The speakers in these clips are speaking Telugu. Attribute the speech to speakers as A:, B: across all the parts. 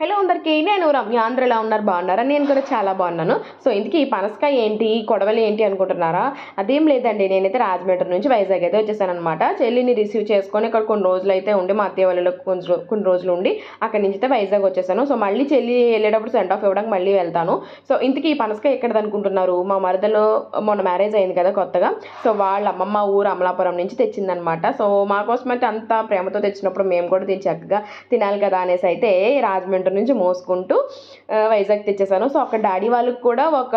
A: హలో అందరికీ నేను రమ్య. ఆంధ్రలో ఉన్నారు బాగున్నారా? నేను కూడా చాలా బాగున్నాను. సో ఇందుకే ఈ పనసకాయ ఏంటి కొడవలి ఏంటి అనుకుంటున్నారా? అదేం లేదండి. నేనైతే రాజమండ్రి నుంచి వైజాగ్ అయితే వచ్చేసాను అనమాట చెల్లిని రిసీవ్ చేసుకొని ఇక్కడ కొన్ని రోజులు అయితే ఉండి మా అత్తయ్య వాళ్ళలో కొన్ని కొన్ని రోజులు ఉండి అక్కడి నుంచి అయితే వైజాగ్ వచ్చేసాను. సో మళ్ళీ చెల్లి వెళ్ళేటప్పుడు సెండ్ ఆఫ్ ఇవ్వడానికి మళ్ళీ వెళ్తాను. సో ఇంతకీ ఈ పనసకాయ ఎక్కడది అనుకుంటున్నారు? మా మరదలో మొన్న మ్యారేజ్ అయింది కదా కొత్తగా. సో వాళ్ళ అమ్మమ్మ ఊరు అమలాపురం నుంచి తెచ్చిందనమాట సో మా కోసం అయితే అంత ప్రేమతో తెచ్చినప్పుడు మేము కూడా దీన్ని చక్కగా తినాలి కదా అనేసి అయితే రాజమండ్రి నుంచి మోసుకుంటూ వైజాగ్ తెచ్చేసాను. సో అక్కడ డాడీ వాళ్ళకి కూడా ఒక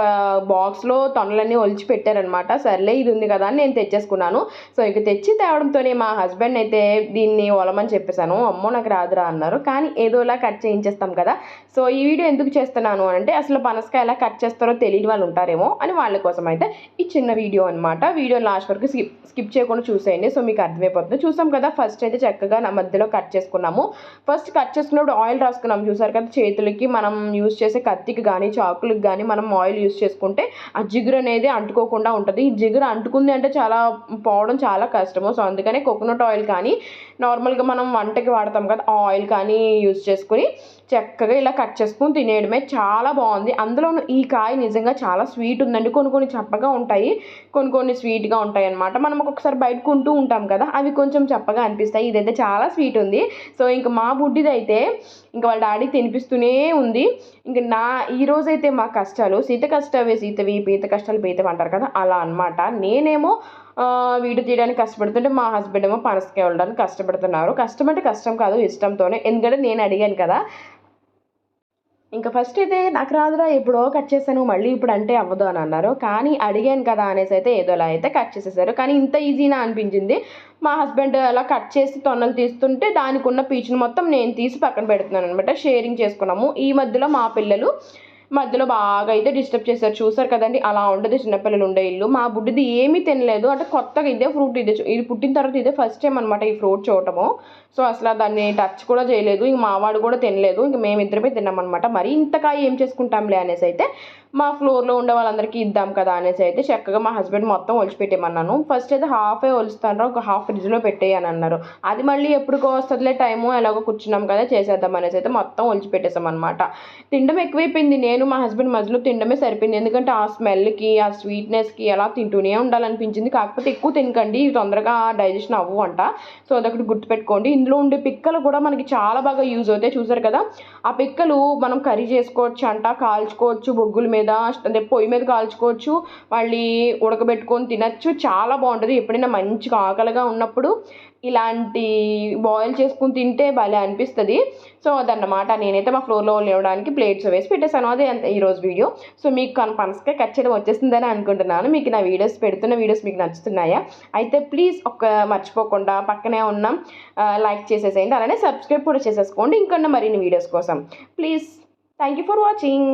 A: బాక్స్లో తొనలన్నీ ఒలిచి పెట్టారనమాట సర్లే ఇది ఉంది కదా అని నేను తెచ్చేసుకున్నాను. సో ఇంక తెచ్చి తేవడంతోనే మా హస్బెండ్ అయితే దీన్ని ఒలమని చెప్పేశాను. అమ్మో నాకు రాదురా అన్నారు. కానీ ఏదోలా కట్ చేయించేస్తాం కదా. సో ఈ వీడియో ఎందుకు చేస్తున్నాను అంటే అసలు పనసకాయ ఎలా కట్ చేస్తారో తెలియని వాళ్ళు ఉంటారేమో అని వాళ్ళ కోసం అయితే ఈ చిన్న వీడియో అనమాట వీడియో లాస్ట్ వరకు స్కిప్ స్కిప్ చేయకుండా చూసేయండి. సో మీకు అర్థమైపోతుంది. చూసాం కదా ఫస్ట్ అయితే చక్కగా నా మధ్యలో కట్ చేసుకున్నాము. ఫస్ట్ కట్ చేసుకున్నప్పుడు ఆయిల్ రాసుకున్నాము చూసారు కదా చేతులకి మనం యూస్ చేసే కత్తికి కానీ చాకులకి కానీ మనం ఆయిల్ యూస్ చేసుకుంటే ఆ జిగురు అనేది అంటుకోకుండా ఉంటుంది. ఈ జిగురు అంటుకుంది అంటే చాలా పోవడం చాలా కష్టము. సో అందుకనే కోకోనట్ ఆయిల్ కానీ నార్మల్గా మనం వంటకి వాడతాం కదా ఆ ఆయిల్ కానీ యూస్ చేసుకుని చక్కగా ఇలా కట్ చేసుకుని తినేయడమే చాలా బాగుంది. అందులోనూ ఈ కాయ నిజంగా చాలా స్వీట్ ఉందండి. కొన్ని కొన్ని చప్పగా ఉంటాయి కొన్ని కొన్ని స్వీట్గా ఉంటాయి అన్నమాట. మనం ఒక్కొక్కసారి బయటకుంటూ ఉంటాం కదా అవి కొంచెం చప్పగా అనిపిస్తాయి. ఇదైతే చాలా స్వీట్ ఉంది. సో ఇంక మా బుడ్డిది అయితే ఇంకా వాళ్ళ డాడీ తినిపిస్తూనే ఉంది. ఇంక నా ఈరోజైతే మా కష్టాలు సీత కష్టవే సీతవి పీత కష్టాలు పీతవి అంటారు కదా అలా అన్నమాట. నేనేమో ఆ, వీడియో తీయడానికి కష్టపడుతుంటే మా హస్బెండ్ ఏమో పనసకాయ వెళ్ళడానికి కష్టపడుతున్నారు. కష్టం అంటే కష్టం కాదు ఇష్టంతోనే. ఎందుకంటే నేను అడిగాను కదా ఇంకా ఫస్ట్ అయితే నాకు రాదురా ఎప్పుడో కట్ చేశాను మళ్ళీ ఇప్పుడు అంటే అవ్వదు అని అన్నారు. కానీ అడిగాను కదా అనేసి అయితే ఏదోలా అయితే కట్ చేసేసారు. కానీ ఇంత ఈజీనా అనిపించింది. మా హస్బెండ్ అలా కట్ చేసి తొన్నలు తీస్తుంటే దానికి ఉన్న పీచును మొత్తం నేను తీసి పక్కన పెడుతున్నాను అనమాట. షేరింగ్ చేసుకున్నాము. ఈ మధ్యలో మా పిల్లలు మధ్యలో బాగా అయితే డిస్టర్బ్ చేశారు చూసారు కదండి అలా ఉండదు చిన్నపిల్లలు ఉండే ఇల్లు. మా బుడ్డిది ఏమీ తినలేదు. అంటే కొత్తగా ఇదే ఫ్రూట్ ఇదే ఇది పుట్టిన తర్వాత ఇదే ఫస్ట్ టైం అనమాట ఈ ఫ్రూట్ చూడటము. సో అసలు దాన్ని టచ్ కూడా చేయలేదు. ఇంక మావాడు కూడా తినలేదు. ఇంక మేమిద్దరమే తిన్నామన్నమాట. మరి ఇంతకాయ ఏం చేసుకుంటాంలే అనేసి అయితే మా ఫ్లోర్లో ఉండే వాళ్ళందరికీ ఇద్దాం కదా అనేసి అయితే చక్కగా మా హస్బెండ్ మొత్తం ఒలిచి పెట్టేమన్నాను ఫస్ట్ అయితే హాఫే ఒలుస్తాను ఒక హాఫ్ ఫ్రిడ్జ్లో పెట్టేయని అన్నారు అది మళ్ళీ ఎప్పుడుకో వస్తుందిలే టైము ఎలాగో కూర్చున్నాం కదా చేసేద్దాం అనేసి అయితే మొత్తం ఒలిచి పెట్టేసాం అనమాట తినడం ఎక్కువైపోయింది. నేను మా హస్బెండ్ మధ్యలో తినడమే సరిపోయింది. ఎందుకంటే ఆ స్మెల్కి ఆ స్వీట్నెస్కి అలా తింటూనే ఉండాలనిపించింది. కాకపోతే ఎక్కువ తినకండి తొందరగా డైజెషన్ అవ్వు అంట సో అదొకటి గుర్తుపెట్టుకోండి. ఇందులో ఉండే పిక్కలు కూడా మనకి చాలా బాగా యూజ్ అవుతాయి. చూసారు కదా? ఆ పిక్కలు మనం కర్రీ చేసుకోవచ్చు అంట కాల్చుకోవచ్చు బొగ్గుల మీద అంటే పొయ్యి మీద కాల్చుకోవచ్చు మళ్ళీ ఉడకబెట్టుకొని తినచ్చు. చాలా బాగుంటుంది. ఎప్పుడైనా మంచిగా ఆకలిగా ఉన్నప్పుడు ఇలాంటి బాయిల్ చేసుకుని తింటే భలే అనిపిస్తుంది. సో అదన్నమాట. నేనైతే మా ఫ్లోర్లో లేవడానికి ప్లేట్స్ వేసి పెట్టేసాను అదే అంత ఈరోజు వీడియో సో మీకు కన్ ఖచ్చితంగా వచ్చేసిందని అనుకుంటున్నాను. మీకు నా వీడియోస్ పెడుతున్న వీడియోస్ మీకు నచ్చుతున్నాయా? అయితే ప్లీజ్ ఒక్క మర్చిపోకుండా పక్కనే ఉన్న లైక్ చేసేసేయండి. అలానే సబ్స్క్రైబ్ కూడా చేసేసుకోండి. ఇంకొన్న మరిన్ని వీడియోస్ కోసం. Please thank you for watching